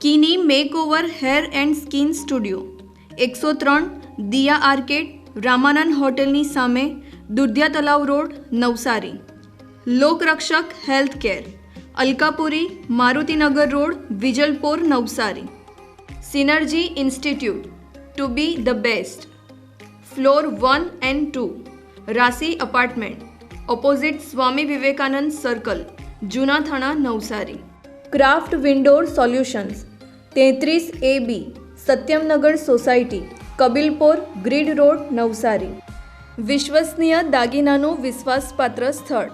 કિની makeover hair and skin studio, એકસો ત્રણ, દિયા arcade, Ramanand હોટેલની સામે, દુધિયા Talav road, Navsari. Lokrakshak health care Alkapuri, Marutinagar road, Vijalpor, Navsari. Synergy Institute, to be the best. Floor one and two Rasi apartment, opposite Swami Vivekananda circle, જૂના થાણા, Navsari. Craft windoor solutions. તેત્રીસ A B Satyamnagar society, Kabilpor, grid road, Navsari. વિશ્વસનીય દાગીનાનું વિશ્વાસપાત્ર સ્થળ.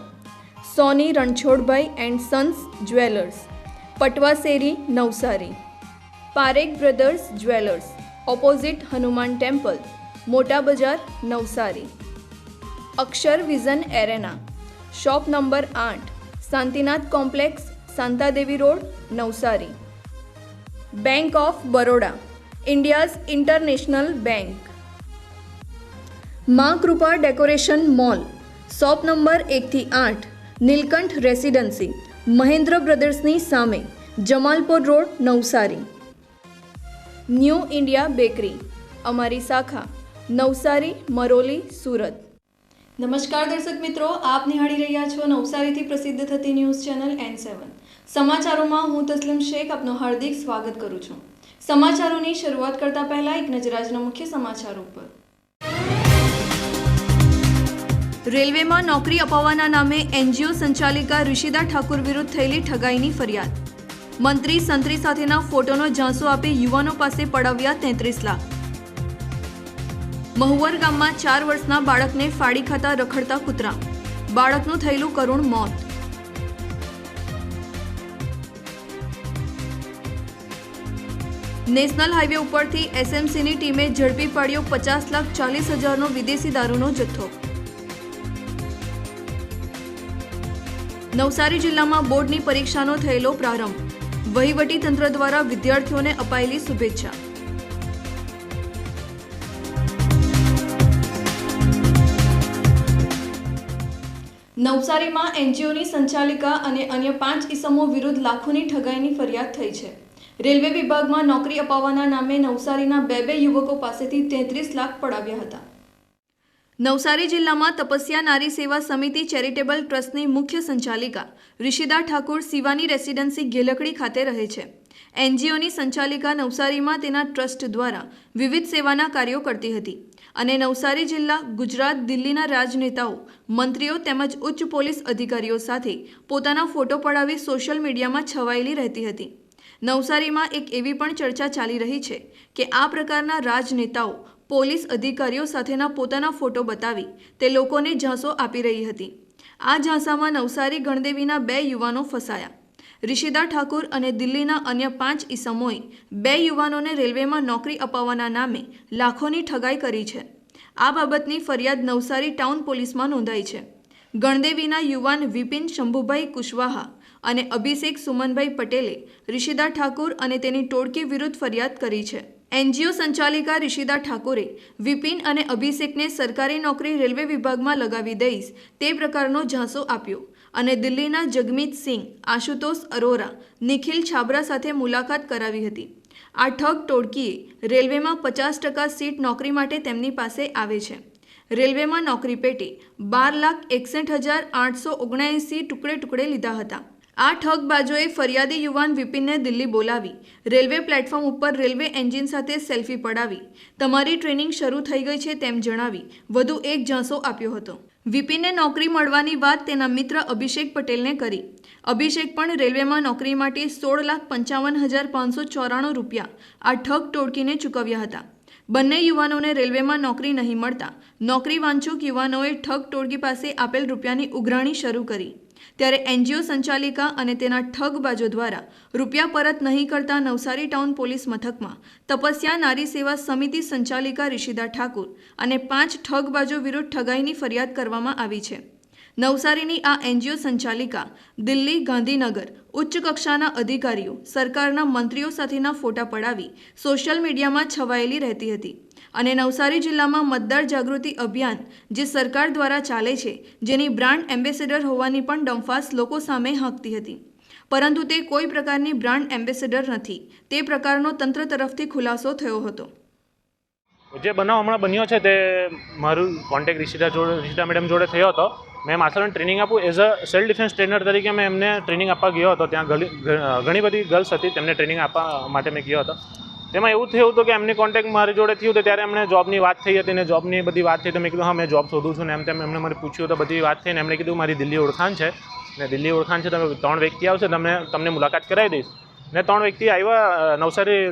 Soni Ranchhodbhai and sons jewellers. Patvaseri, Navsari. Parekh brothers jewellers. Opposite Hanuman temple. Mota Bazaar, Navsari. Akshar vision arena. Shop number આઠ, Shantinath complex Shantadevi road, Navsari. Bank of Baroda India's international બેંકમાં Krupa decoration mall, shop number એકથી આઠ, Nilkanth residency, Mahendra બ્રદર્સની સામે, Jamalpur road, Navsari. New India bakery, અમારી શાખા, નવસારી, મરોલી, સુરત. નમસ્કાર દર્શક મિત્રો, આપ નિહાળી રહ્યા છો નવસારીથી પ્રસિદ્ધ થતી ન્યૂઝ ચેનલ એન સેવન. સમાચારોમાં હું તસ્લીમ શેખ આપનું હાર્દિક સ્વાગત કરું છું. સમાચારોની શરૂઆત કરતા પહેલા એક નજર આજના મુખ્ય સમાચારો પર રેલવેમાં નોકરી અપાવવાના નામે એનજીઓ સંચાલિકા ઋષિદા ઠાકુર વિરુદ્ધ થયેલી ઠગાઈની ફરિયાદ. મંત્રી સંત્રી સાથેના ફોટોનો ઝાંસો આપી યુવાનો પાસે પડાવ્યા તેત્રીસ લાખ. મહુવર ગામમાં ચાર વર્ષના બાળકને ફાડી ખાતા રખડતા કૂતરા. બાળકનું થયેલું કરુણ મોત. નેશનલ હાઈવે ઉપરથી એસએમસીની ટીમે ઝડપી પાડ્યો પચાસ લાખ ચાલીસ હજારનો વિદેશી દારૂનો જથ્થો. નવસારી જિલ્લામાં બોર્ડની પરીક્ષાનો થયેલો પ્રારંભ. વહીવટી તંત્ર દ્વારા વિદ્યાર્થીઓને અપાયેલી શુભેચ્છા. નવસારીમાં એનજીઓની સંચાલિકા અને અન્ય પાંચ ઇસમો વિરુદ્ધ લાખોની ઠગાઈની ફરિયાદ થઈ છે. રેલવે વિભાગમાં નોકરી અપાવવાના નામે નવસારીના બે બે યુવકો પાસેથી તેત્રીસ લાખ પડાવ્યા હતા. નવસારી જિલ્લામાં તપસ્યા નારી સેવા સમિતિ ચેરિટેબલ ટ્રસ્ટની મુખ્ય સંચાલિકા ઋષિદા ઠાકુર શિવાની રેસિડેન્સી ગેલકડી ખાતે રહે છે. એનજીઓની સંચાલિકા નવસારીમાં તેના ટ્રસ્ટ દ્વારા વિવિધ સેવાના કાર્યો કરતી હતી અને નવસારી જિલ્લા, ગુજરાત, દિલ્હીના રાજનેતાઓ, મંત્રીઓ તેમજ ઉચ્ચ પોલીસ અધિકારીઓ સાથે પોતાના ફોટો પડાવી સોશિયલ મીડિયામાં છવાયેલી રહેતી હતી. નવસારીમાં એક એવી પણ ચર્ચા ચાલી રહી છે કે આ પ્રકારના રાજનેતાઓ પોલીસ અધિકારીઓ સાથેના પોતાના ફોટો બતાવી તે લોકોને ઝાંસો આપી રહી હતી. આ ઝાંસામાં નવસારી ગણદેવીના બે યુવાનો ફસાયા. ઋષિદા ઠાકુર અને દિલ્હીના અન્ય પાંચ ઈસમોએ બે યુવાનોને રેલવેમાં નોકરી અપાવવાના નામે લાખોની ઠગાઈ કરી છે. આ બાબતની ફરિયાદ નવસારી ટાઉન પોલીસમાં નોંધાઈ છે. ગણદેવીના યુવાન વિપિન શંભુભાઈ કુશવાહા અને અભિષેક સુમનભાઈ પટેલે ઋષિદા ઠાકુર અને તેની ટોળકી વિરુદ્ધ ફરિયાદ કરી છે. એનજીઓ સંચાલિકા ઋષિદા ઠાકુરે વિપિન અને અભિષેકને સરકારી નોકરી રેલવે વિભાગમાં લગાવી દઈશ તે પ્રકારનો ઝાંસો આપ્યો અને દિલ્હીના જગમીત સિંહ, આશુતોષ અરોરા, નિખિલ છાબરા સાથે મુલાકાત કરાવી હતી. આ ઠગ ટોળકીએ રેલવેમાં પચાસ ટકા સીટ નોકરી માટે તેમની પાસે આવે છે. રેલવેમાં નોકરી પેટે બાર લાખ એકસઠ હજાર આઠસો ઓગણએંસી ટુકડે ટુકડે લીધા હતા. આ ઠગબાજોએ ફરિયાદી યુવાન વિપિનને દિલ્હી બોલાવી, રેલવે પ્લેટફોર્મ ઉપર રેલવે એન્જિન સાથે સેલ્ફી પડાવી. તમારી ટ્રેનિંગ શરૂ થઈ ગઈ છે તેમ જણાવી, વધુ એક ઝાંસો આપ્યો હતો. વિપિનને નોકરી મળવાની વાત તેના મિત્ર અભિષેક પટેલને કરી. અભિષેક પણ રેલવેમાં નોકરી માટે સોળ લાખ પંચાવન હજાર પાંચસો ચોરાણું રૂપિયા આ ઠગ ટોળકીને ચૂકવ્યા હતા. બંને યુવાનોને રેલવેમાં નોકરી નહીં મળતા. નોકરી વાંચુક યુવાનોએ ઠગ ટોળકી પાસે આપેલ રૂપિયાની ઉઘરાણી શરૂ કરી. ત્યારે એનજીઓ સંચાલિકા અને તેના ઠગબાજો દ્વારા રૂપિયા પરત નહીં કરતા નવસારી ટાઉન પોલીસ મથકમાં તપસ્યા નારી સેવા સમિતિ સંચાલિકા ઋષિદા ઠાકુર અને પાંચ ઠગબાજો વિરુદ્ધ ઠગાઈની ફરિયાદ કરવામાં આવી છે. નવસારીની આ એનજીઓ સંચાલિકા દિલ્હી ગાંધીનગર ઉચ્ચ કક્ષાના અધિકારીઓ, સરકારના મંત્રીઓ સાથેના ફોટા પડાવી સોશિયલ મીડિયામાં છવાયેલી રહેતી હતી. અને નવસારી જિલ્લામાં મતદાર જાગૃતિ અભિયાન, જે સરકાર દ્વારા ચાલે છે, જેની બ્રાન્ડ એમ્બેસેડર હોવાની પણ ડંફાસ લોકો સામે હાંકતી હતી. પરંતુ તે કોઈ પ્રકારની બ્રાન્ડ એમ્બેસેડર નથી. તે પ્રકારનો તંત્ર તરફથી ખુલાસો થયો હતો. જે બનાવ હમણાં બન્યો છે તે મારું કોન્ટેક્ટ રિષિતા જોડે, રિષિતા મેડમ જોડે થયો હતો. મેં માર્શલ ટ્રેનિંગ આપું. As a self defence trainer તરીકે મેં એમને ટ્રેનિંગ આપવા ગયો હતો. ત્યાં ઘણી બધી ગર્લ્સ હતી, તેમને ટ્રેનિંગ આપવા માટે મેં ગયો હતો. તેમાં એવું થયું હતું કે એમની કોન્ટેક્ટ મારી જોડે થયું હતું ત્યારે એમણે જોબની વાત થઈ હતી ને જોબની બધી વાત થઈ તો મેં કીધું, હા, મેં જોબ શોધું છું ને એમ તેમ એમણે મને પૂછ્યું તો બધી વાત થઈને એમણે કીધું, મારી દિલ્હી ઓળખાણ છે. ને દિલ્હી ઓળખાણ છે, તમે ત્રણ વ્યક્તિ આવશે, તમને તમને મુલાકાત કરાવી દઈશ. ને ત્રણ વ્યક્તિ આવ્યા નવસારી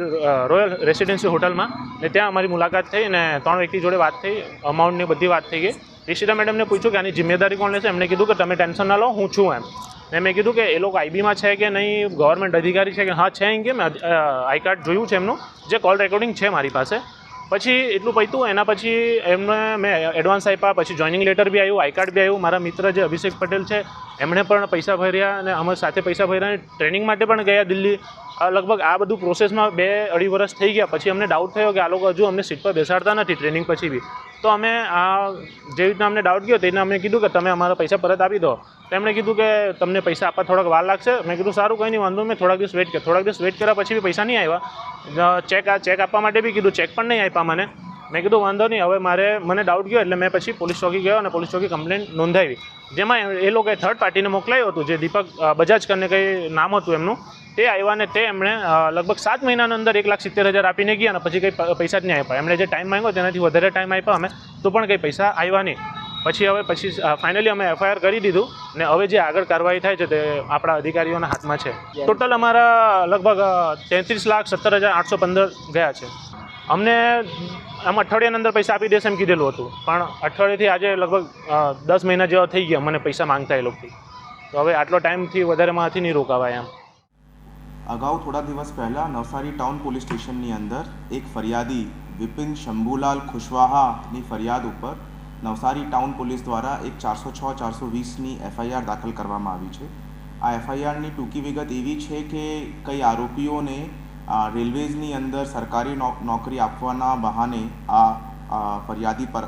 રોયલ રેસિડેન્સી હોટલમાં ને ત્યાં અમારી મુલાકાત થઈ ને ત્રણ વ્યક્તિ જોડે વાત થઈ અમાઉન્ટની બધી વાત થઈ ગઈ. રિશિતા મેડમને પૂછ્યું કે આની જિમ્મેદારી કોણ લેશે? એમણે કીધું કે, તમે ટેન્શન ના લો, હું છું એમ. ને મેં કીધું કે એ લોકો આઈબીમાં છે કે નહીં ગવર્મેન્ટ અધિકારી છે કે હા, છે એમ કે મેં આઈ કાર્ડ જોયું છે એમનું, જે કોલ રેકોર્ડિંગ છે મારી પાસે. પછી એટલું પૈતું, એના પછી એમને મેં એડવાન્સ આપ્યા, પછી જોઈનિંગ લેટર બી આવ્યું આઈ કાર્ડ બી આવ્યું. મારા મિત્ર જે અભિષેક પટેલ છે, એમણે પણ પૈસા ભર્યા અને અમે સાથે પૈસા ભર્યા ટ્રેનિંગ માટે પણ ગયા દિલ્હી. લગભગ આ બધું પ્રોસેસમાં બે અઢી વર્ષ થઈ ગયા. પછી અમને ડાઉટ થયો કે આ લોકો હજુ અમને સીટ પર બેસાડતા નથી ટ્રેનિંગ પછી બી. તો અમે આ જે રીતના અમને ડાઉટ ગયો તેને અમને કીધું કે તમે અમારા પૈસા પરત આપી દો. તેમણે કીધું કે તમને પૈસા આપવા થોડાક વાર લાગશે. મેં કીધું, સારું, કંઈ નહીં, વાંધો મેં થોડાક દિવસ વેઇટ કર્યો થોડાક દિવસ વેઇટ કર્યા પછી બી પૈસા નહીં આવ્યા. ચેક આ ચેક આપવા માટે બી કીધું. ચેક પણ નહીં આપ્યા મને. મેં કીધું વાંધો નહીં હવે મારે મને ડાઉટ ગયો એટલે મેં પછી પોલીસ ચોકી ગયો અને પોલીસ ચોકી કમ્પ્લેન નોંધાવી. જેમાં એ લોકોએ થર્ડ પાર્ટીને મોકલાયું હતું જે દીપક બજાજ કરીને કંઈ નામ હતું એમનું તે આવ્યા ને તે એમણે લગભગ સાત મહિનાની અંદર એક લાખ સિત્તેર હજાર આપીને ગયા અને પછી કંઈ પૈસા જ નહીં આપ્યા. એમણે જે ટાઈમ માંગ્યો તેનાથી વધારે ટાઈમ આપ્યા અમે તો પણ કંઈ પૈસા આવ્યા નહીં. પછી હવે પછી ફાઇનલી અમે એફઆઈઆર કરી દીધું ને હવે જે આગળ કાર્યવાહી થાય છે તે આપણા અધિકારીઓના હાથમાં છે. ટોટલ અમારા લગભગ તેત્રીસ લાખ સત્તર હજાર આઠસો પંદર ગયા છે. અમને આમ અઠવાડિયાની અંદર પૈસા આપી દેશે એમ કીધેલું હતું. પણ અઠવાડિયાથી આજે લગભગ દસ મહિના જેવા થઈ ગયા મને પૈસા માંગતા એ લોકોથી તો હવે આટલો ટાઈમથી વધારે મારાથી નહીં રોકાવાય એમ. અગાઉ થોડા દિવસ પહેલાં નવસારી ટાઉન પોલીસ સ્ટેશનની અંદર એક ફરિયાદી વિપિન શંભુલાલ ખુશવાહાની ફરિયાદ ઉપર નવસારી ટાઉન પોલીસ દ્વારા એક ચારસો છ, ચારસો વીસની એફઆઈઆર દાખલ કરવામાં આવી છે. આ એફઆઈઆરની ટૂંકી વિગત એવી છે કે કઈ આરોપીઓને રેલવેઝની અંદર સરકારી નોક- નોકરી આપવાના બહાને આ ફરિયાદી પર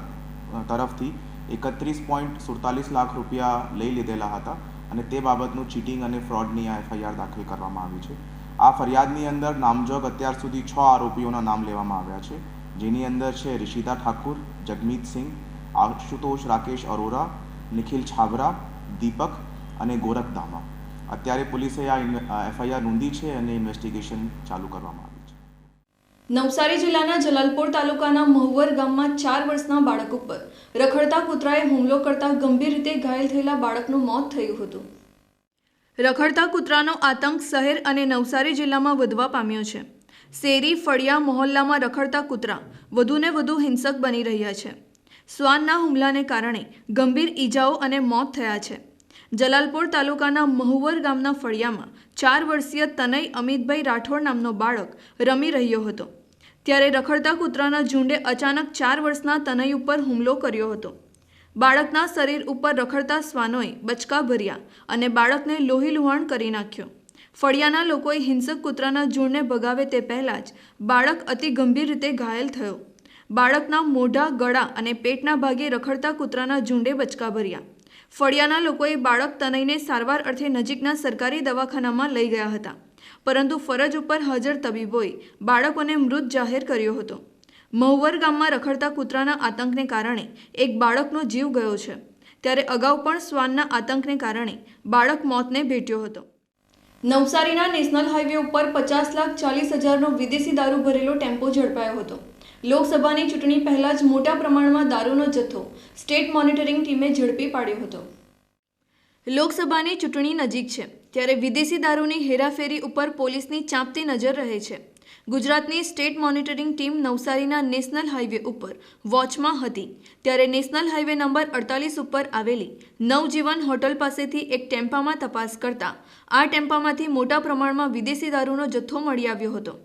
તરફથી એકત્રીસ પોઈન્ટ સુડતાલીસ લાખ રૂપિયા લઈ લીધેલા હતા અને તે બાબતનું ચીટિંગ અને ફ્રોડની આ એફઆઈઆર દાખલ કરવામાં આવી છે. આ ફરિયાદની અંદર નામજોગ અત્યાર સુધી છ આરોપીઓના નામ લેવામાં આવ્યા છે. જેની અંદર છે રિશિતા ઠાકુર, જગમીત સિંહ, આશુતોષ રાકેશ અરોરા, નિખિલ છાબરા દીપક અને ગોરખ દામા અત્યારે પોલીસે આ એફઆઈઆર નોંધી છે અને ઇન્વેસ્ટિગેશન ચાલુ કરવામાં આવી છે. નવસારી જિલ્લાના જલાલપોર તાલુકાના મહુવર ગામમાં ચાર વર્ષના બાળક ઉપર રખડતા કૂતરાએ હુમલો કરતા ગંભીર રીતે ઘાયલ થયેલા બાળકનું મોત થયું હતું. રખડતા કૂતરાનો આતંક શહેર અને નવસારી જિલ્લામાં વધવા પામ્યો છે. શેરી, ફળિયા મહોલ્લામાં રખડતા કૂતરા વધુને વધુ હિંસક બની રહ્યા છે. શ્વાનના હુમલાને કારણે ગંભીર ઈજાઓ અને મોત થયા છે. જલાલપોર તાલુકાના મહુવર ગામના ફળિયામાં ચાર વર્ષીય તનય અમિતભાઈ રાઠોડ નામનો બાળક રમી રહ્યો હતો. ત્યારે રખડતા કૂતરાના ઝુંડે અચાનક ચાર વર્ષના તનય ઉપર હુમલો કર્યો હતો. બાળકના શરીર ઉપર રખડતા શ્વાનોએ બચકા ભર્યા અને બાળકને લોહી લુહાણ કરી નાખ્યો. ફળિયાના લોકોએ હિંસક કૂતરાના ઝૂંડને ભગાવે તે પહેલાં જ બાળક અતિ ગંભીર રીતે ઘાયલ થયો. બાળકના મોઢા, ગળા અને પેટના ભાગે રખડતા કૂતરાના ઝૂંડે બચકા ભર્યા. ફળિયાના લોકોએ બાળક તનયને સારવાર અર્થે નજીકના સરકારી દવાખાનામાં લઈ ગયા હતા. પરંતુ ફરજ ઉપર હાજર તબીબોએ બાળકોને મૃત જાહેર કર્યો હતો. મહુવર ગામમાં રખડતા કૂતરાના આતંકને કારણે એક બાળકનો જીવ ગયો છે. ત્યારે અગાઉ પણ શ્વાનના આતંકને કારણે બાળક મોતને ભેટ્યો હતો. નવસારીના નેશનલ હાઈવે ઉપર પચાસ લાખ ચાલીસ હજારનો વિદેશી દારૂ ભરેલો ટેમ્પો ઝડપાયો હતો. લોકસભાની ચૂંટણી પહેલા જ મોટા પ્રમાણમાં દારૂનો જથ્થો સ્ટેટ મોનિટરિંગ ટીમે ઝડપી પાડ્યો હતો. લોકસભાની ચૂંટણી નજીક છે, ત્યારે વિદેશી દારૂની હેરાફેરી ઉપર પોલીસની ચાંપતી નજર રહે છે. ગુજરાતની સ્ટેટ મોનિટરિંગ ટીમ નવસારીના નેશનલ હાઈવે ઉપર વોચમાં હતી, ત્યારે નેશનલ હાઈવે નંબર અડતાલીસ ઉપર આવેલી નવજીવન હોટલ પાસેથી એક ટેમ્પામાં તપાસ કરતા આ ટેમ્પામાંથી મોટા પ્રમાણમાં વિદેશી દારૂનો જથ્થો મળી આવ્યો હતો.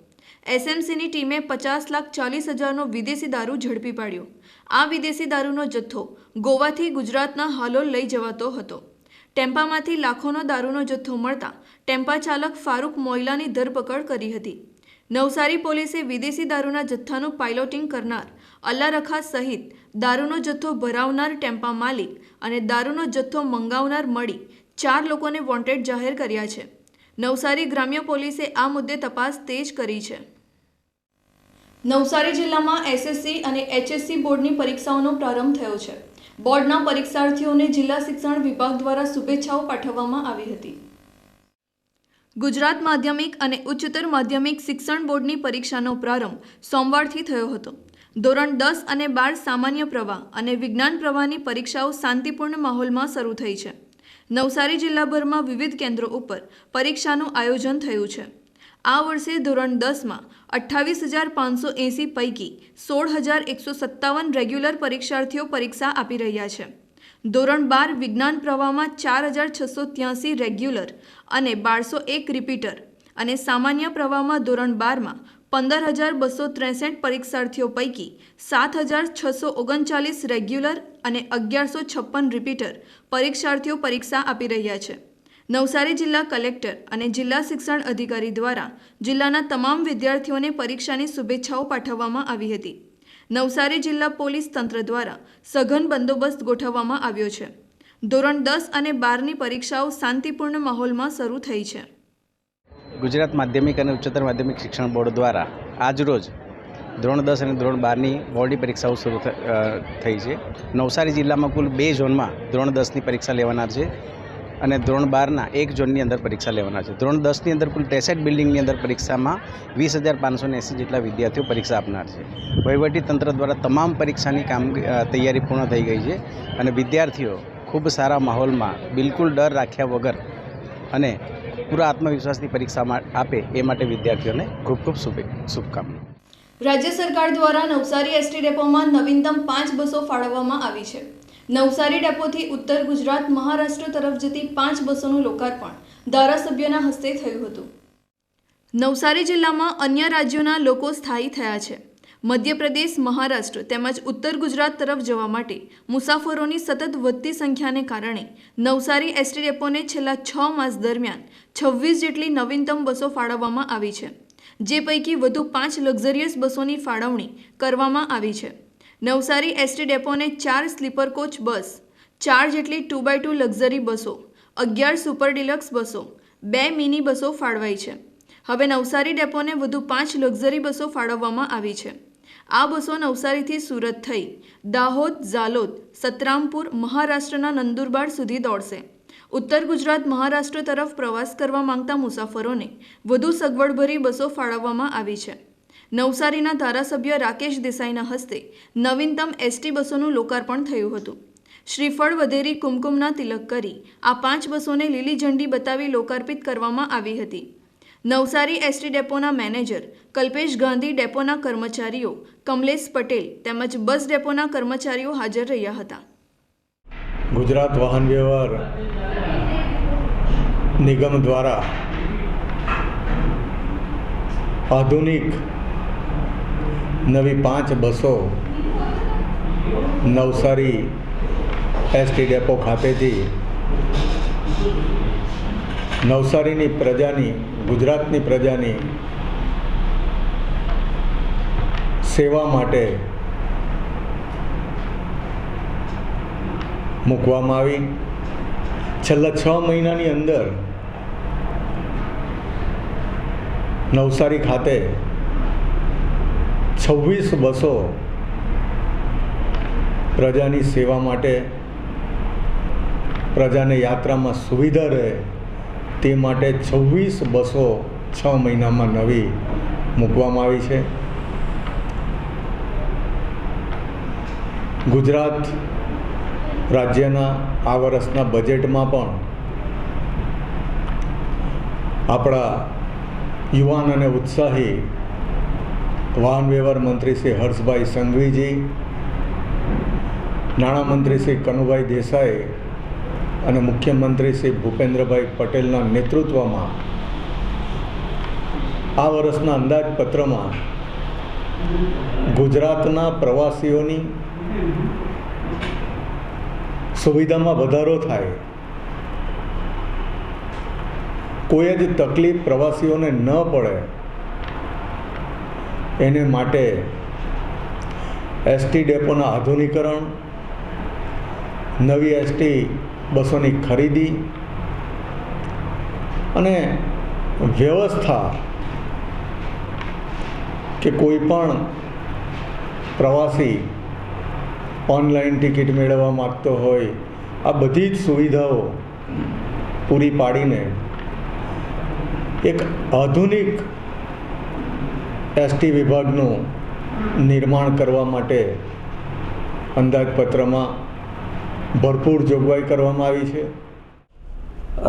એસએમસીની ટીમે પચાસ લાખ ચાલીસ હજારનો વિદેશી દારૂ ઝડપી પાડ્યો. આ વિદેશી દારૂનો જથ્થો ગોવાથી ગુજરાતના હાલોલ લઈ જવાતો હતો. ટેમ્પામાંથી લાખોનો દારૂનો જથ્થો મળતા ટેમ્પા ચાલક ફારૂક મોઇલાની ધરપકડ કરી હતી. નવસારી પોલીસે વિદેશી દારૂના જથ્થાનું પાઇલોટિંગ કરનાર અલ્લારખા સહિત દારૂનો જથ્થો ભરાવનાર ટેમ્પા માલિક અને દારૂનો જથ્થો મંગાવનાર મળી ચાર લોકોને વોન્ટેડ જાહેર કર્યા છે. નવસારી ગ્રામ્ય પોલીસે આ મુદ્દે તપાસ તેજ કરી છે. નવસારી જિલ્લામાં એસએસસી અને એચએસસી બોર્ડની પરીક્ષાઓનો પ્રારંભ થયો છે. બોર્ડના પરીક્ષાર્થીઓને જિલ્લા શિક્ષણ વિભાગ દ્વારા શુભેચ્છાઓ પાઠવવામાં આવી હતી. ગુજરાત માધ્યમિક અને ઉચ્ચતર માધ્યમિક શિક્ષણ બોર્ડની પરીક્ષાનો પ્રારંભ સોમવારથી થયો હતો. ધોરણ દસ અને બાર સામાન્ય પ્રવાહ અને વિજ્ઞાન પ્રવાહની પરીક્ષાઓ શાંતિપૂર્ણ માહોલમાં શરૂ થઈ છે. નવસારી જિલ્લાભરમાં વિવિધ કેન્દ્રો ઉપર પરીક્ષાનું આયોજન થયું છે. આ વર્ષે ધોરણ દસમાં અઠ્ઠાવીસ હજાર પાંચસો એંસી પૈકી સોળ હજાર એકસો સત્તાવન રેગ્યુલર પરીક્ષાર્થીઓ પરીક્ષા આપી રહ્યા છે. ધોરણ બાર વિજ્ઞાન પ્રવાહમાં ચાર હજાર છસો ત્યાસી રેગ્યુલર અને બારસો એક રિપીટર અને સામાન્ય પ્રવાહમાં ધોરણ બારમાં પંદર હજાર બસો ત્રેસઠ પરીક્ષાર્થીઓ પૈકી સાત હજાર છસો ઓગણચાલીસ રેગ્યુલર અને અગિયારસો છપ્પન રિપીટર પરીક્ષાર્થીઓ પરીક્ષા આપી રહ્યા છે. નવસારી જિલ્લા કલેક્ટર અને જિલ્લા શિક્ષણ અધિકારી દ્વારા જિલ્લાના તમામ વિદ્યાર્થીઓને પરીક્ષાની શુભેચ્છાઓ પાઠવવામાં આવી હતી. નવસારી જિલ્લા પોલીસ તંત્ર દ્વારા સઘન બંદોબસ્ત ગોઠવવામાં આવ્યો છે. ધોરણ દસ અને બારની પરીક્ષાઓ શાંતિપૂર્ણ માહોલમાં શરૂ થઈ છે. ગુજરાત માધ્યમિક અને ઉચ્ચતર માધ્યમિક શિક્ષણ બોર્ડ દ્વારા આજરોજ ધોરણ દસ અને ધોરણ બારની બોર્ડની પરીક્ષાઓ શરૂ થઈ છે. નવસારી જિલ્લામાં કુલ બે ઝોનમાં ધોરણ દસની પરીક્ષા લેવાના છે. અને ધોરણ બારના એક ઝોનની અંદર પરીક્ષા લેવાના છે. ધોરણ દસની અંદર કુલ ત્રેસઠ બિલ્ડિંગની અંદર પરીક્ષામાં વીસ હજાર પાંચસો એંસી જેટલા વિદ્યાર્થીઓ પરીક્ષા આપનાર છે. તંત્ર દ્વારા તમામ પરીક્ષાની કામ તૈયારી પૂર્ણ થઈ ગઈ છે અને વિદ્યાર્થીઓ ખૂબ સારા માહોલમાં બિલકુલ ડર રાખ્યા વગર અને પૂરા આત્મવિશ્વાસથી પરીક્ષા આપે એ માટે વિદ્યાર્થીઓને ખૂબ ખૂબ શુભે, શુભકામના. રાજ્ય સરકાર દ્વારા નવસારી એસટી ડેપોમાં નવીનતમ પાંચ બસો ફાળવવામાં આવી છે. નવસારી ડેપોથી ઉત્તર ગુજરાત મહારાષ્ટ્ર તરફ જતી પાંચ બસોનું લોકાર્પણ ધારાસભ્યના હસ્તે થયું હતું. નવસારી જિલ્લામાં અન્ય રાજ્યોના લોકો સ્થાયી થયા છે. મધ્યપ્રદેશ, મહારાષ્ટ્ર તેમજ ઉત્તર ગુજરાત તરફ જવા માટે મુસાફરોની સતત વધતી સંખ્યાને કારણે નવસારી એસટી ડેપોને છેલ્લા છ માસ દરમિયાન છવ્વીસ જેટલી નવીનતમ બસો ફાળવવામાં આવી છે, જે પૈકી વધુ પાંચ લક્ઝરિયસ બસોની ફાળવણી કરવામાં આવી છે. નવસારી એસટી ડેપોને ચાર સ્લીપર કોચ બસ, ચાર જેટલી ટુ બાય ટુ લક્ઝરી બસો, અગિયાર સુપર ડિલક્સ બસો, બે મિની બસો ફાળવાઈ છે. હવે નવસારી ડેપોને વધુ પાંચ લક્ઝરી બસો ફાળવવામાં આવી છે. આ બસો નવસારીથી સુરત થઈ, દાહોદ, ઝાલોદ, સતરામપુર, મહારાષ્ટ્રના નંદુરબાર સુધી દોડશે. ઉત્તર ગુજરાત, મહારાષ્ટ્ર તરફ પ્રવાસ કરવા માંગતા મુસાફરોને વધુ સગવડભરી બસો ફાળવવામાં આવી છે. નવસારીના ધારાસભ્ય રાકેશ દેસાઈના હસ્તે નવીનતમ એસટી બસોનું લોકાર્પણ થયું હતું. શ્રીફળ, વધેરી, કુમકુમના તિલક કરી આ પાંચ બસોને લીલી ઝંડી બતાવી લોકાર્પિત કરવામાં આવી હતી. નવસારી એસટી ડેપોના મેનેજર, કલ્પેશ ગાંધી ડેપોના કર્મચારીઓ, કમલેશ પટેલ તેમજ બસ ડેપોના કર્મચારીઓ હાજર રહ્યા હતા. ગુજરાત વાહન વ્યવહાર નિગમ દ્વારા આધુનિક નવી પાંચ બસો નવસારી એસટી ડેપો ખાતેથી નવસારીની પ્રજાની, ગુજરાતની પ્રજાની સેવા માટે મૂકવામાં આવી. છેલ્લા છ મહિનાની અંદર નવસારી ખાતે છવ્વીસ બસો પ્રજાની સેવા માટે પ્રજાને યાત્રામાં સુવિધા રહે તે માટે છવ્વીસ બસો છ મહિનામાં નવી મૂકવામાં આવી છે. ગુજરાત રાજ્યના આ વર્ષના બજેટમાં પણ આપણા યુવાન અને ઉત્સાહી વાહન વ્યવહાર મંત્રી શ્રી હર્ષભાઈ સંઘવીજી નાણામંત્રી શ્રી કનુભાઈ દેસાઈ અને મુખ્યમંત્રી શ્રી ભૂપેન્દ્રભાઈ પટેલના નેતૃત્વમાં આ વર્ષના અંદાજપત્રમાં ગુજરાતના પ્રવાસીઓની સુવિધામાં વધારો થાય. કોઈ જ તકલીફ પ્રવાસીઓને ન પડે. એને માટે એસટી ડેપોના આધુનિકરણ, નવી એસટી બસોની ખરીદી અને વ્યવસ્થા કે કોઈ પણ પ્રવાસી ઓનલાઈન ટિકિટ મેળવવા માગતો હોય, આ બધી જ સુવિધાઓ પૂરી પાડીને એક આધુનિક એસટી વિભાગનું નિર્માણ કરવા માટે અંદાજપત્રમાં ભરપૂર જોગવાઈ કરવામાં આવી છે.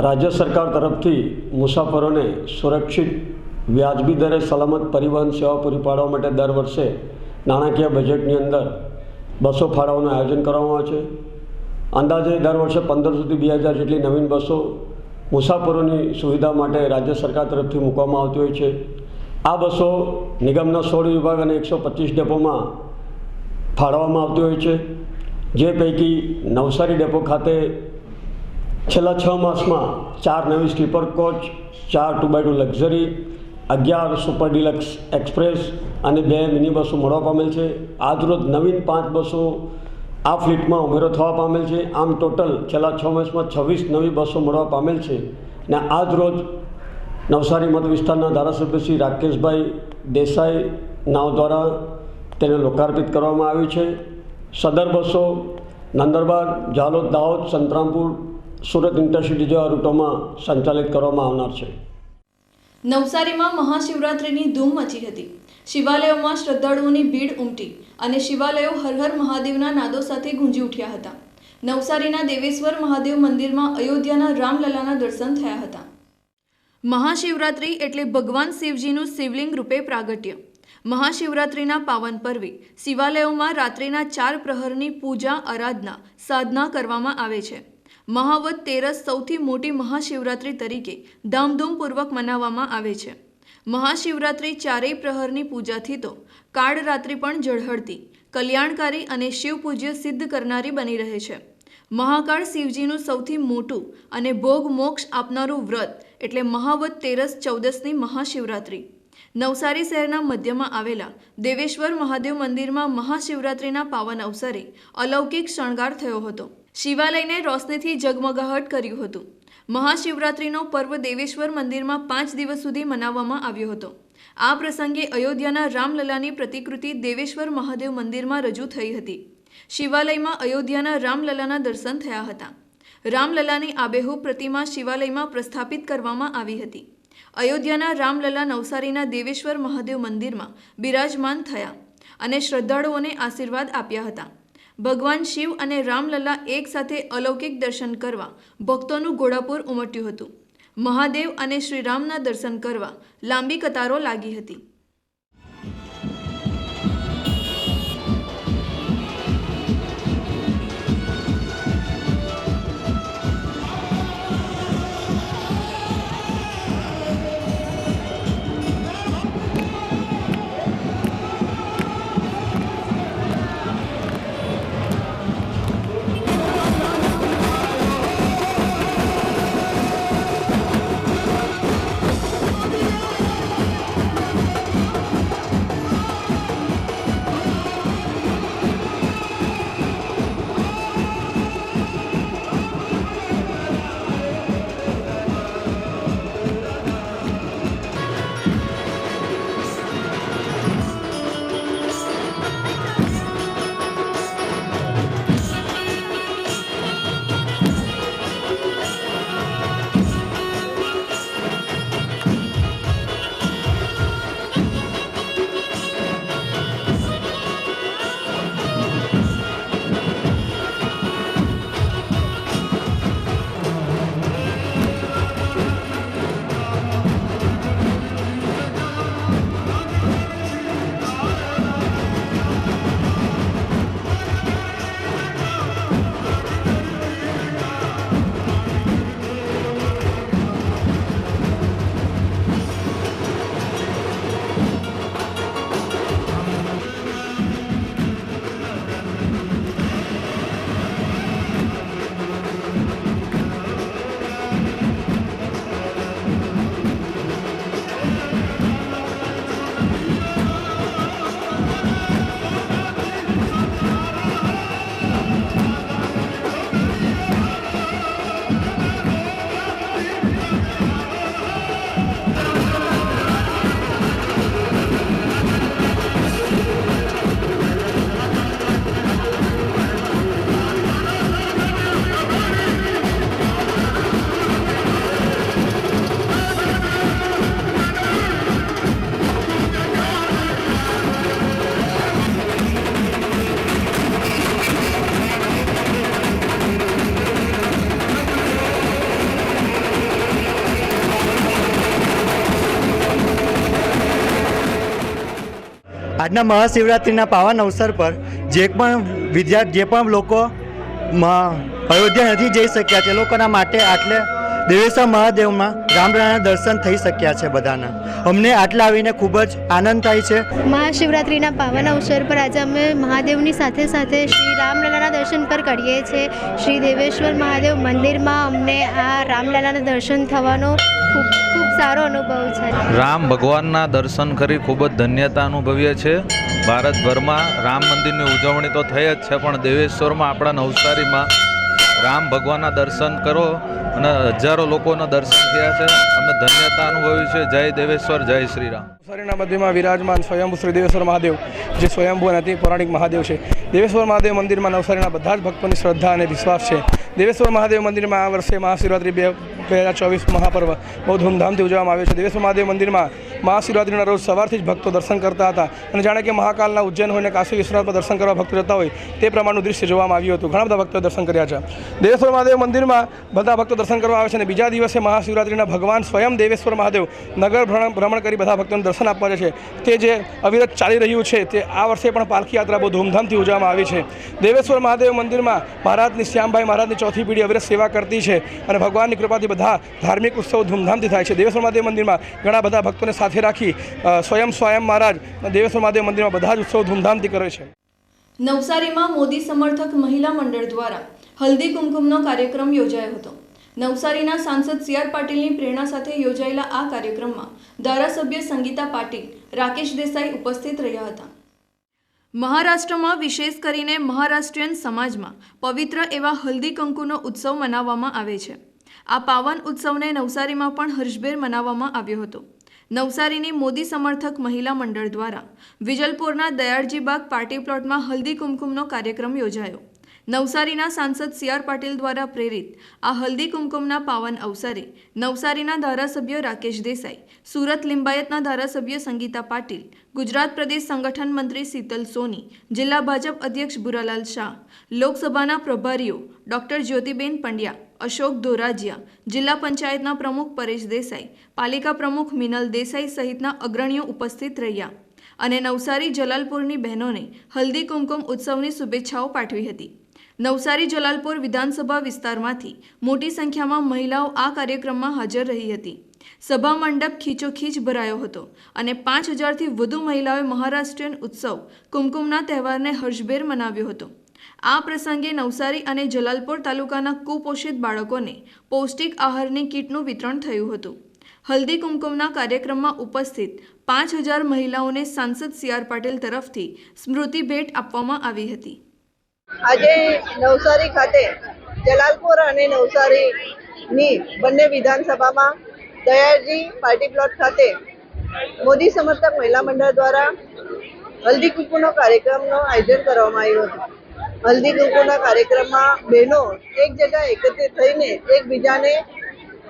રાજ્ય સરકાર તરફથી મુસાફરોને સુરક્ષિત, વ્યાજબી દરે સલામત પરિવહન સેવા પૂરી પાડવા માટે દર વર્ષે નાણાકીય બજેટની અંદર બસો ફાળવવાનું આયોજન કરવામાં આવે છે. અંદાજે દર વર્ષે પંદર સુધી બે હજાર જેટલી નવીન બસો મુસાફરોની સુવિધા માટે રાજ્ય સરકાર તરફથી મૂકવામાં આવતી હોય છે. આ બસો નિગમના સોળ વિભાગ અને એકસો પચીસ ડેપોમાં ફાળવવામાં આવતી હોય છે. જે પૈકી નવસારી ડેપો ખાતે છેલ્લા છ માસમાં ચાર નવી સ્લીપર કોચ, ચાર ટુ બાય ટુ લક્ઝરી, અગિયાર સુપર ડિલક્સ એક્સપ્રેસ અને બે મિની બસો મળવા પામેલ છે. આજરોજ નવીન પાંચ બસો આ ફ્લીટમાં ઉમેરો થવા પામેલ છે. આમ ટોટલ છેલ્લા છ માસમાં છવ્વીસ નવી બસો મળવા પામેલ છે. ને આજરોજ નવસારી મત વિસ્તારના ધારાસભ્ય શ્રી રાકેશભાઈ દેસાઈ નાવ દ્વારા તેને લોકાર્પિત કરવામાં આવ્યું છે. સદર બસો, નંદરબાર, ઝાલોદ, દાહોદ, સંતરામપુર, સુરત ઇન્ટરસિટી જેવા રૂટોમાં સંચાલિત કરવામાં આવનાર છે. નવસારીમાં મહાશિવરાત્રિની ધૂમ મચી હતી. શિવાલયોમાં શ્રદ્ધાળુઓની ભીડ ઉમટી અને શિવાલયો હર હર મહાદેવના નાદો સાથે ગુંજી ઉઠ્યા હતા. નવસારીના દેવેશ્વર મહાદેવ મંદિરમાં અયોધ્યાના રામલલાના દર્શન થયા હતા. મહાશિવરાત્રિ એટલે ભગવાન શિવજીનું શિવલિંગ રૂપે પ્રાગટ્ય. મહાશિવરાત્રિના પાવન પર્વે શિવાલયોમાં રાત્રિના ચાર પ્રહરની પૂજા, આરાધના, સાધના કરવામાં આવે છે. મહાવત તેરસ સૌથી મોટી મહાશિવરાત્રિ તરીકે ધામધૂમપૂર્વક મનાવવામાં આવે છે. મહાશિવરાત્રિ ચારેય પ્રહરની પૂજાથી તો કાળરાત્રિ પણ ઝળહળતી, કલ્યાણકારી અને શિવપૂજ્ય સિદ્ધ કરનારી બની રહે છે. મહાકાળ શિવજીનું સૌથી મોટું અને ભોગ મોક્ષ આપનારું વ્રત એટલે મહાવત તેરસ ચૌદસની મહાશિવરાત્રિ. નવસારી શહેરના મધ્યમાં આવેલા દેવેશ્વર મહાદેવ મંદિરમાં મહાશિવરાત્રિના પાવન અવસરે અલૌકિક શણગાર થયો હતો. શિવાલયને રોશનીથી ઝગમગાહટ કર્યું હતું. મહાશિવરાત્રિનો પર્વ દેવેશ્વર મંદિરમાં પાંચ દિવસ સુધી મનાવવામાં આવ્યો હતો. આ પ્રસંગે અયોધ્યાના રામલલાની પ્રતિકૃતિ દેવેશ્વર મહાદેવ મંદિરમાં રજૂ થઈ હતી. શિવાલયમાં અયોધ્યાના રામલલાના દર્શન થયા હતા. રામલલાની આબેહૂબ પ્રતિમા શિવાલયમાં પ્રસ્થાપિત કરવામાં આવી હતી. અયોધ્યાના રામલલા નવસારીના દેવેશ્વર મહાદેવ મંદિરમાં બિરાજમાન થયા અને શ્રદ્ધાળુઓને આશીર્વાદ આપ્યા હતા. ભગવાન શિવ અને રામલલા એક સાથે અલૌકિક દર્શન કરવા ભક્તોનું ઘોડાપુર ઉમટ્યું હતું. મહાદેવ અને શ્રીરામના દર્શન કરવા લાંબી કતારો લાગી હતી. આજના મહાશિવરાત્રિના પાવન અવસર પર જે પણ વિદ્યાર્થી જે પણ લોકો અયોધ્યા નથી જઈ શક્યા, તે લોકોના માટે આટલે દેવેશ્વર મહાદેવમાં રામરાના દર્શન થઈ શક્યા છે બધાના. અમને આટલા આવીને ખૂબ જ આનંદ થાય છે. મહાશિવરાત્રિના પાવન અવસર પર આજે અમે મહાદેવની સાથે સાથે શ્રી રામલલાના દર્શન પર કરીએ છીએ. શ્રી દેવેશ્વર મહાદેવ મંદિરમાં અમને આ રામલલાના દર્શન થવાનો ખૂબ ખૂબ સારો અનુભવ છે. રામ ભગવાનના દર્શન કરી ખૂબ જ ધન્યતા અનુભવીએ છીએ. ભારતભરમાં રામ મંદિરની ઉજવણી તો થઈ જ છે પણ દેવેશ્વરમાં આપણા નવસારીમાં રામ ભગવાનના દર્શન કરો અને હજારો લોકોના દર્શન થયા છે. અમે ધન્યતા અનુભવી છે. જય દેવેશ્વર જય શ્રી રામ નવસારીના મધ્યમાં વિરાજમાન સ્વયંભૂ શ્રી દેવેશ્વર મહાદેવ જે સ્વયંભૂ અને અતિ પૌરાણિક મહાદેવ છે. દેવેશ્વર મહાદેવ મંદિરમાં નવસારીના બધા જ ભક્તોની શ્રદ્ધા અને વિશ્વાસ છે. દેવેશ્વર મહાદેવ મંદિરમાં આ વર્ષે મહાશિવરાત્રિ બે બે હજાર ચોવીસ મહાપર્વ બહુ ધૂમધામથી ઉજવવામાં આવ્યો છે. દેવેશ્વર મહાદેવ મંદિરમાં મહાશિવરાત્રિના રોજ સવારથી જ ભક્તો દર્શન કરતા હતા અને જાણે કે મહાકાલના ઉજ્જૈન હોય ને કાશી વિશ્વનાથમાં દર્શન કરવા ભક્તો જતા હોય તે પ્રમાણનું દૃશ્ય જોવામાં આવ્યું હતું. ઘણા બધા ભક્તો દર્શન કર્યા છે. દેવેશ્વર મહાદેવ મંદિરમાં બધા ભક્તો દર્શન કરવા આવે છે અને બીજા દિવસે મહાશિવરાત્રિના ભગવાન સ્વયં દેવેશ્વર મહાદેવ નગર ભ્રમણ કરી બધા ભક્તોને દર્શન આપવા છે. તે જે અવિરત ચાલી રહ્યું છે તે આ વર્ષે પણ પાલખી યાત્રા બહુ ધૂમધામથી ઉજવવામાં આવી છે. દેવેશ્વર મહાદેવ મંદિરમાં મહારાજની શ્યામભાઈ મહારાજની ચોથી પેઢી અવિરત સેવા કરતી છે અને ભગવાનની કૃપાથી બધા ધાર્મિક ઉત્સવ ધૂમધામથી થાય છે. દેવેશ્વર મહાદેવ મંદિરમાં ઘણા બધા ભક્તોને સાથે રાખી સ્વયં સ્વયં મહારાજ દેવેશ્વર મહાદેવ મંદિરમાં બધા જ ઉત્સવ ધૂમધામથી કરે છે. નવસારીમાં મોદી સમર્થક મહિલા મંડળ દ્વારા હલ્દી કુમકુમનો કાર્યક્રમ યોજાયો હતો. નવસારીના સાંસદ સી આર પાટીલની પ્રેરણા સાથે યોજાયેલા આ કાર્યક્રમમાં ધારાસભ્ય સંગીતા પાટીલ, રાકેશ દેસાઈ ઉપસ્થિત રહ્યા હતા. મહારાષ્ટ્રમાં વિશેષ કરીને મહારાષ્ટ્રીયન સમાજમાં પવિત્ર એવા હલ્દી કંકુનો ઉત્સવ મનાવવામાં આવે છે. આ પાવન ઉત્સવને નવસારીમાં પણ હર્ષભેર મનાવવામાં આવ્યો હતો. નવસારીની મોદી સમર્થક મહિલા મંડળ દ્વારા વિજલપુરના દયાળજીબાગ પાર્ટી પ્લોટમાં હલ્દી કુમકુમનો કાર્યક્રમ યોજાયો. નવસારીના સાંસદ સી આર પાટીલ દ્વારા પ્રેરિત આ હલ્દી કુમકુમના પાવન અવસરે નવસારીના ધારાસભ્ય રાકેશ દેસાઈ, સુરત લિંબાયતના ધારાસભ્ય સંગીતા પાટીલ, ગુજરાત પ્રદેશ સંગઠન મંત્રી શીતલ સોની, જિલ્લા ભાજપ અધ્યક્ષ ભુરાલાલ શાહ, લોકસભાના પ્રભારીઓ ડોક્ટર જ્યોતિબેન પંડ્યા અશોક ધોરાજીયા, જિલ્લા પંચાયતના પ્રમુખ પરેશ દેસાઈ, પાલિકા પ્રમુખ મિનલ દેસાઈ સહિતના અગ્રણીઓ ઉપસ્થિત રહ્યા અને નવસારી જલાલપુરની બહેનોને હલ્દી કુમકુમ ઉત્સવની શુભેચ્છાઓ પાઠવી હતી. નવસારી જલાલપુર વિધાનસભા વિસ્તારમાંથી મોટી સંખ્યામાં મહિલાઓ આ કાર્યક્રમમાં હાજર રહી હતી. સભા મંડપ ખીચોખીચ ભરાયો હતો અને પાંચ હજારથી વધુ મહિલાઓએ મહારાષ્ટ્રીયન ઉત્સવ કુમકુમના તહેવારને હર્ષભેર મનાવ્યો હતો. આ પ્રસંગે નવસારી અને જલાલપુર તાલુકાના કુપોષિત બાળકોને પૌષ્ટિક આહારની કીટનું વિતરણ થયું હતું. હલ્દી કુમકુમના કાર્યક્રમમાં ઉપસ્થિત પાંચ હજાર મહિલાઓને સાંસદ સી આર પાટીલ તરફથી સ્મૃતિ ભેટ આપવામાં આવી હતી. આજે નવસારી ખાતે જલાલપુર અને નવસારીની બંને વિધાનસભામાં દયાજી પાર્ટી પ્લોટ ખાતે મોદી સમર્થક મહિલા મંડળ દ્વારા હલ્દી કુંકુનો કાર્યક્રમનું આયોજન કરવામાં આવ્યું હતું. હલ્દી કુંકુના કાર્યક્રમમાં બહેનો એક જગ્યા એકત્રિત થઈને એકબીજાને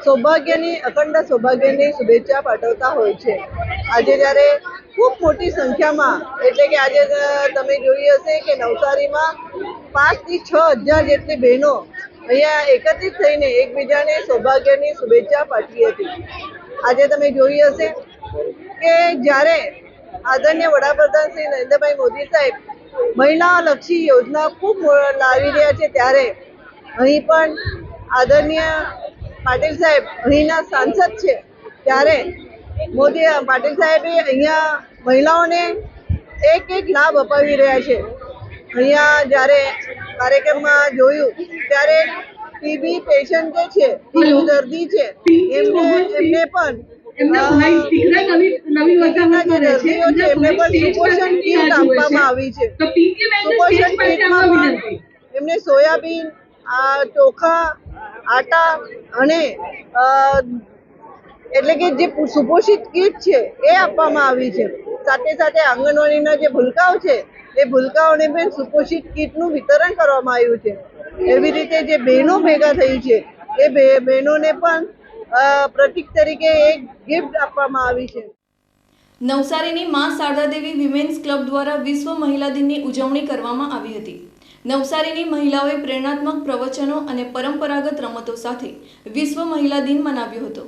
સૌભાગ્યની, અખંડ સૌભાગ્યની શુભેચ્છા પાઠવતા હોય છે. આજે જ્યારે ખૂબ મોટી સંખ્યામાં, એટલે કે આજે તમે જોઈ હશે કે નવસારીમાં પાંચથી છ હજાર જેટલી બહેનો અહીંયા એકત્રિત થઈને એકબીજાને સૌભાગ્યની શુભેચ્છા પાઠવી હતી. આજે તમે જોઈ હશે કે જ્યારે આદરણીય વડાપ્રધાન શ્રી નરેન્દ્રભાઈ મોદી સાહેબ મહિલાલક્ષી યોજના ખૂબ લાવી રહ્યા છે ત્યારે અહીં પણ આદરણીય પાટીલ સાહેબ અહીંના સાંસદ છે. ત્યારે મોદી પાટીલ સાહેબે અહીંયા મહિલાઓને એક એક લાભ અપાવી રહ્યા છે. અહીંયા જ્યારે કાર્યક્રમમાં જોયું ત્યારે ટીબી પેશન્ટ જે છે દર્દી છે, એમને એમને પણ છે. એમને સુપોષણ કીટ આપવામાં આવી છે? સુપોષણ કીટમાં પણ એમને સોયાબીન આ ચોખા આટા અને એટલે કે જે સુપોષિત કીટ છે એ આપવામાં આવી છે. સાથે સાથે આંગણવાડીના જે ભૂલકાઓ છે એ ભૂલકાઓને પણ સુપોષિત કીટનું વિતરણ કરવામાં આવ્યું છે. એવી રીતે જે બહેનો ભેગા થઈ છે એ બહેનોને પણ પ્રતીક તરીકે એક ગિફ્ટ આપવામાં આવી છે. નવસારીની મા શારદાદેવી વિમેન્સ ક્લબ દ્વારા વિશ્વ મહિલા દિનની ઉજવણી કરવામાં આવી હતી. નવસારીની મહિલાઓએ પ્રેરણાત્મક પ્રવચનો અને પરંપરાગત રમતો સાથે વિશ્વ મહિલા દિન મનાવ્યો હતો.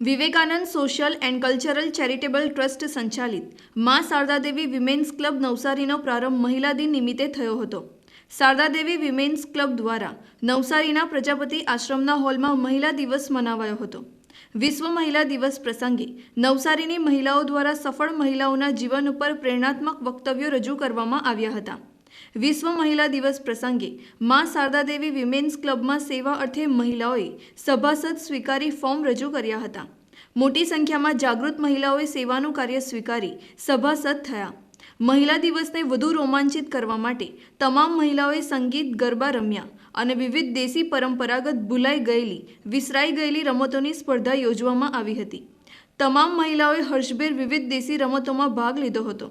Vivekananda social and cultural charitable trust સંચાલિત મા શારદાદેવી વિમેન્સ ક્લબ નવસારીનો પ્રારંભ મહિલા દિન નિમિત્તે થયો હતો. શારદાદેવી વિમેન્સ ક્લબ દ્વારા નવસારીના પ્રજાપતિ આશ્રમના હોલમાં મહિલા દિવસ મનાવાયો હતો. વિશ્વ મહિલા દિવસ પ્રસંગે નવસારીની મહિલાઓ દ્વારા સફળ મહિલાઓના જીવન ઉપર પ્રેરણાત્મક વક્તવ્યો રજૂ કરવામાં આવ્યા હતા. વિશ્વ મહિલા દિવસ પ્રસંગે મા શારદાદેવી વિમેન્સ ક્લબમાં સેવા અર્થે મહિલાઓએ સભાસદ સ્વીકારી ફોર્મ રજૂ કર્યા હતા. મોટી સંખ્યામાં જાગૃત મહિલાઓએ સેવાનું કાર્ય સ્વીકારી સભાસદ થયા. મહિલા દિવસને વધુ રોમાંચિત કરવા માટે તમામ મહિલાઓએ સંગીત, ગરબા રમ્યા અને વિવિધ દેશી પરંપરાગત ભૂલાઈ ગયેલી, વિસરાઈ ગયેલી રમતોની સ્પર્ધા યોજવામાં આવી હતી. તમામ મહિલાઓએ હર્ષભેર વિવિધ દેશી રમતોમાં ભાગ લીધો હતો.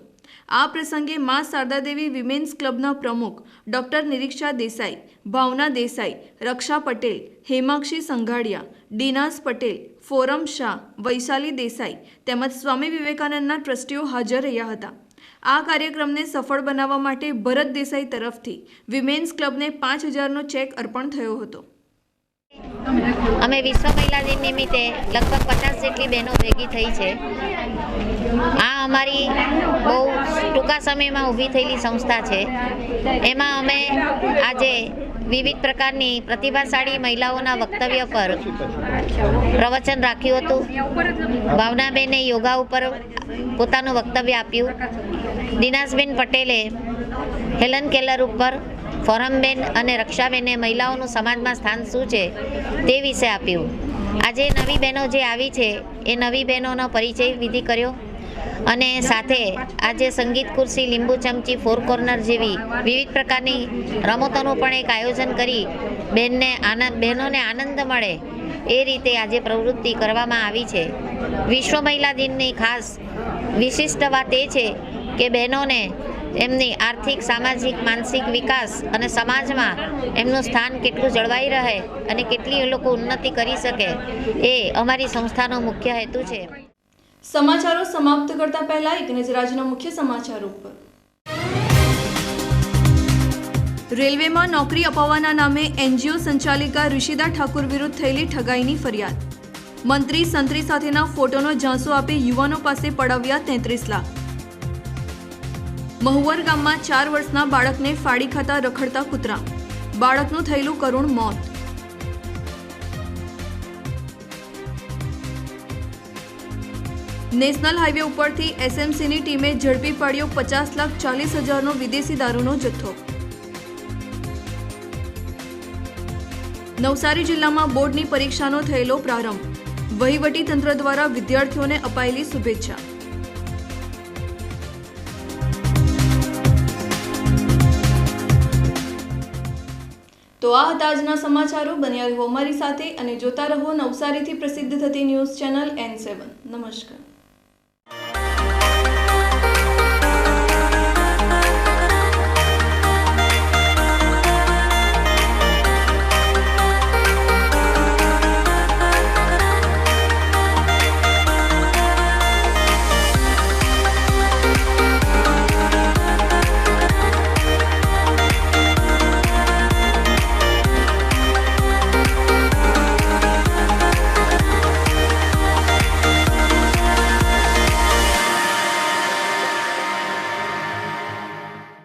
આ પ્રસંગે મા શારદાદેવી વિમેન્સ ક્લબના પ્રમુખ ડોક્ટર નિરીક્ષા દેસાઈ, ભાવના દેસાઈ, રક્ષા પટેલ, હેમાક્ષી સંઘાડિયા, ડીનાસ પટેલ, ફોરમ શાહ, વૈશાલી દેસાઈ તેમજ સ્વામી વિવેકાનંદના ટ્રસ્ટીઓ હાજર રહ્યા હતા. આ કાર્યક્રમને સફળ બનાવવા માટે ભરત દેસાઈ તરફથી વિમેન્સ ક્લબને પાંચ હજારનો ચેક અર્પણ થયો હતો. અમે વિશ્વ મહિલા દિન નિમિત્તે લગભગ પચાસ જેટલી બહેનો ભેગી થઈ છે. આ અમારી બહુ ટૂંકા સમયમાં ઊભી થયેલી સંસ્થા છે. એમાં અમે આજે વિવિધ પ્રકારની પ્રતિભાશાળી મહિલાઓના વક્તવ્ય પર પ્રવચન રાખ્યું હતું. ભાવનાબેને યોગા ઉપર પોતાનું વક્તવ્ય આપ્યું. દિનાસબેન પટેલે હેલન કેલર ઉપર ફોરમબેન અને રક્ષાબેને મહિલાઓનું સમાજમાં સ્થાન શું છે તે વિશે આપ્યું. આજે નવી બહેનો જે આવી છે, એ નવી બહેનોનો પરિચય વિધિ કર્યો. અને સાથે આજે સંગીત ખુરશી લીંબુ ચમચી, ફોર કોર્નર જેવી વિવિધ પ્રકારની રમતોનું પણ એક આયોજન કરી બહેનને આનંદ, બહેનોને આનંદ મળે એ રીતે આજે પ્રવૃત્તિ કરવામાં આવી છે. વિશ્વ મહિલા દિનની ખાસ વિશિષ્ટ વાત એ છે કે બહેનોને એમની આર્થિક, સામાજિક, માનસિક વિકાસ અને સમાજમાં એમનું સ્થાન કેટલું જળવાઈ રહે અને કેટલી એ લોકો ઉન્નતિ કરી શકે એ અમારી સંસ્થાનો મુખ્ય હેતુ છે. સમાચારો સમાપ્ત કરતા પહેલા એક નજર આજના મુખ્ય સમાચારો પર રેલવેમાં નોકરી અપાવવાના નામે એનજીઓ સંચાલિકા ઋષિદા ઠાકુર વિરુદ્ધ થયેલી ઠગાઈની ફરિયાદ. મંત્રી સંત્રી સાથેના ફોટોનો ઝાંસો આપી યુવાનો પાસે પડાવ્યા તેત્રીસ લાખ. મહુવર ગામમાં ચાર વર્ષના બાળકને ફાડી ખાતા રખડતા કૂતરા. બાળકનું થયેલું કરુણ મોત. નેશનલ હાઈવે ઉપરથી એસએમસીની ટીમે ઝડપી પાડ્યો પચાસ લાખ ચાલીસ હજારનો વિદેશી દારૂનો જથ્થો. નવસારી જિલ્લામાં બોર્ડની પરીક્ષાનો થયેલો પ્રારંભ. વહીવટી તંત્ર દ્વારા વિદ્યાર્થીઓને અપાયેલી શુભેચ્છા. તો આ હતા આજના સમાચારો. બન્યા રહો અમારી સાથે અને જોતા રહો નવસારીથી પ્રસિદ્ધ થતી ન્યૂઝ ચેનલ એન સેવન. નમસ્કાર.